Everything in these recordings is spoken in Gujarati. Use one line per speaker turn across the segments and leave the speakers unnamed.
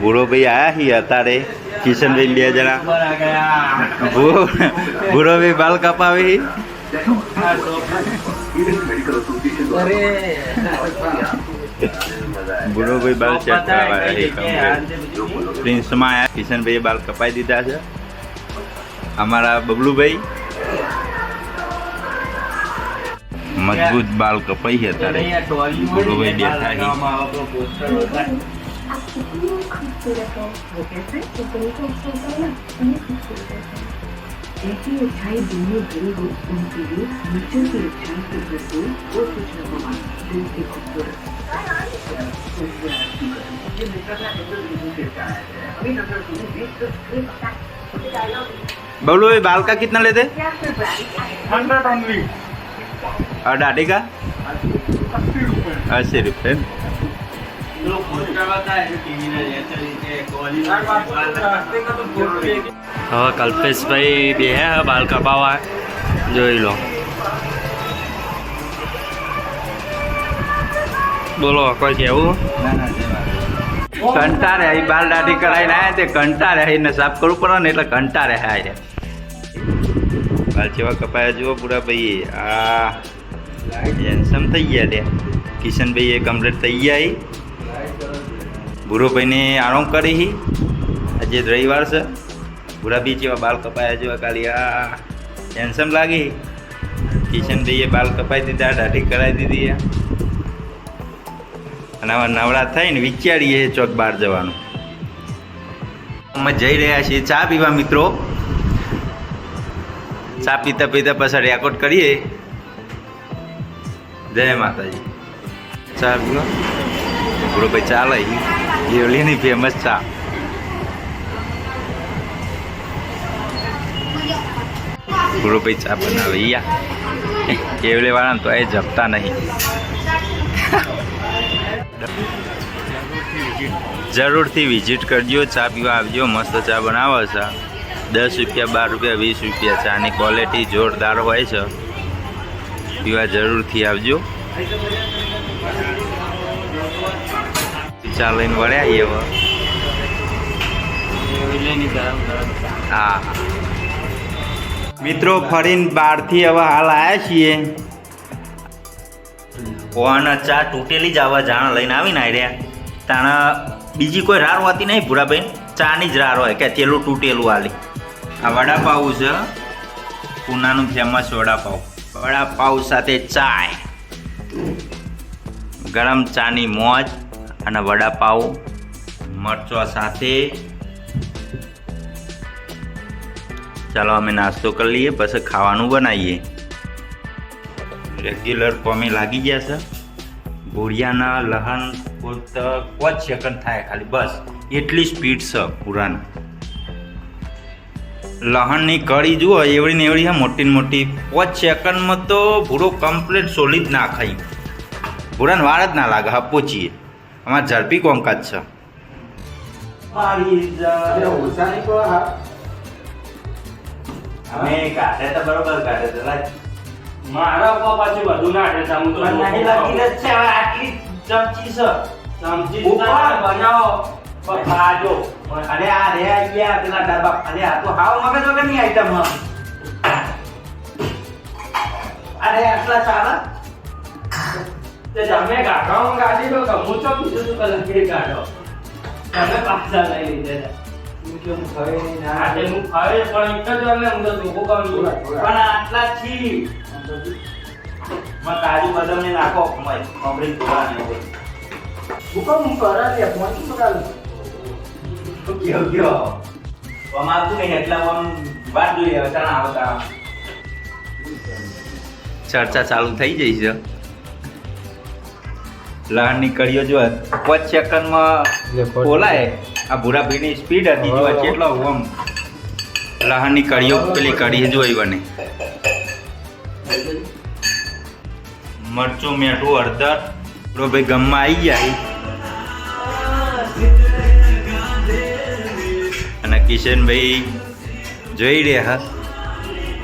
ભૂરો ભાઈ આયા હી અત્યારે કિશનભાઈ બે જણા. ભૂરો ભાઈ બાલ કપાવે ભૂરો ભાઈ બાલ ચેક કરવા. પ્રિન્સમાં આયા કિશનભાઈએ બાલ કપાઈ દીધા છે. અમારા બબલુભાઈ. મજબૂત બાલ કપાઈ છે અત્યારે. ભૂરોભાઈ બેઠા હી
आपको खूबसूरत है वो कैसे इतनी खूबसूरत है उन्हें खूबसूरत है ऐसी अच्छाई दुनिया भरी हो उनके लिए बच्चों की अच्छाई के रसूल और कुछ न हुआ दिल की खूबसूरत
बबलू भाई बाल का कितना लेते?
हंड्रेड ओनली
और दाढ़ी का? अस्सी रुपये अस्सी रुपये
હવે કલ્પેશભાઈ બે હે બાલ કપાવા. જોઈ લો. બોલો કોઈ કેવું
કંટાળે રહે બાલ દાઢી કરાવીને આવ્યા તે રહે એને સાફ કરવું પડે ને એટલે કંટાળે છે. બાલ જેવા કપાયા જુઓ પૂરા ભાઈ આ હેન્સમ થઈ ગયા તે કિશનભાઈ એ કમ્પ્લીટ થઈ ગયા ભૂરોભાઈને આરામ કરી હી. આજે રવિવાર છે. ભૂરા બી જેવા બાલ કપાયા જેવા કાલી આ હેન્સમ લાગી કિશનભાઈએ બાલ કપાઈ દીધા, દાઢી કરાવી દીધી. અને હવે નવરા થઈને વિચારીએ ચોક બહાર જવાનું. અમે જઈ રહ્યા છીએ ચા પીવા મિત્રો. ચા પીતા પીતા પાછા રેકોર્ડ કરીએ. જય માતાજી. ચા પીવા. પૂરો ભાઈ ચા લઈ. એવલીની ફેમસ ચા ગુરુભાઈ ભાઈ ચા બનાવે યા તો એ જપતા નહીં. જરૂરથી વિઝિટ કરજો, ચા પીવા આવજો, મસ્ત ચા બનાવે છે. દસ રૂપિયા, બાર રૂપિયા, વીસ રૂપિયા ચાની ક્વોલિટી જોરદાર હોય છે. પીવા જરૂરથી આવજો. ચા લઈને વળ્યા આવીએ હા. મિત્રો, ફરીને બહારથી હવે હાલ આવ્યા છીએ. કોણ ચા તૂટેલી જ આવા જાણ લઈને આવીને આવ્યા તાણા બીજી કોઈ રાર હોતી નહીં ભૂરાભાઈ ચાની જ રાર હોય કે તેલું તૂટેલું હાલી. આ વડાપાઉં છે. પૂનાનું ફેમસ વડાપાઉં. વડાપાઉં સાથે ચાય. ગરમ ચાની મોજ. અને વડાપાઉં મરચો સાથે. ચાલો અમે નાસ્તો કરી લઈએ, પછી ખાવાનું બનાવીએ. રેગ્યુલર કોમે લાગી ગયા છે. ભૂરિયાના લહન પૂરત પાંચ સેકન્ડ થાય ખાલી, બસ. એટલી સ્પીડ છે પુરાણ. લહણની કળી જુઓ, એવડી ને એવડી હા મોટી મોટી. પાંચ સેકન્ડમાં તો ભૂરો કમ્પ્લીટ સોલિડ ના ખાઈ. ભૂરાને વાર જ ના લાગે, હા પહોંચીએ અમારે ઝડપી કોમકાજ છે. અમે કાઢે તો બરોબર કાઢે તો
મારા પપ્પા પાછું બધું ના આડે હું તો
પણ લાગી જ છે. આટલી ચમચી છે. ચમચી
બનાવો. પણ ખાજો.
અરે આ રે આ ગયા પેલા ડબ્બા. અરે આ તો હાવ મગજ વગરની આઈટમ અરે આટલા ચાલે?
તે તમે ગાઢવામાં ગાડી દો કે હું તો બીજું શું કલર કે ગાઢો. તમે પાછા લઈ લીધે હું ખાવે પણ એક જ અમે હું તો ધોકો કામ
પણ આટલા છી માં કાજુ બદામ નાખો. મય કોમ્બરી જોવા ને હોય
હુકમ કરે લે
તો અમારું નહીં એટલા આમ વાત જોઈએ હવે આવતા ચર્ચા ચાલુ થઈ જઈ છે. લહણની કડીઓ જો પાંચ સેકન્ડમાં બોલાય. આ ભૂરા ભીની સ્પીડ હતી જો કેટલો આમ લહણની કડીઓ પેલી કડી જોઈ બને મરચું મેઠું હળદર. તો ભાઈ ગમમાં આવી જાય અને કિશનભાઈ જોઈ રહ્યા.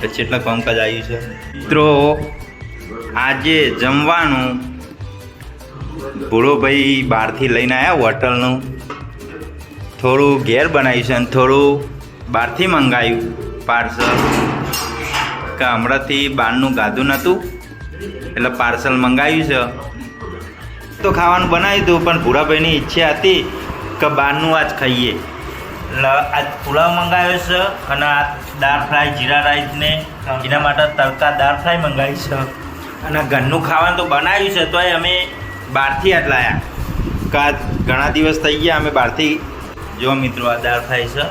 પછી એટલા કામકાજ આવ્યું છે. મિત્રો આજે જમવાનું ભૂળોભાઈ બહારથી લઈને આવ્યા હોટલનું. થોડું ઘેર બનાવ્યું છે અને થોડું બહારથી મંગાવ્યું પાર્સલ. કે હમણાંથી બહારનું ગાધું નહોતું. એટલે પાર્સલ મંગાવ્યું છે. તો ખાવાનું બનાવ્યું હતું, પણ ભૂરાભાઈની ઈચ્છા હતી કે બહારનું આજ ખાઈએ. એટલે આજ પુલાવ મંગાવ્યો છે અને આ દાળ ફ્રાય જીરા રાઈસને. એના માટે તડકા દાળ ફ્રાય મંગાવી છે. અને ઘરનું ખાવાનું તો બનાવ્યું છે, તોય અમે બહારથી આજ લાયા. ઘણા દિવસ થઈ ગયા અમે બહારથી જો મિત્રો આધાર થાય છે.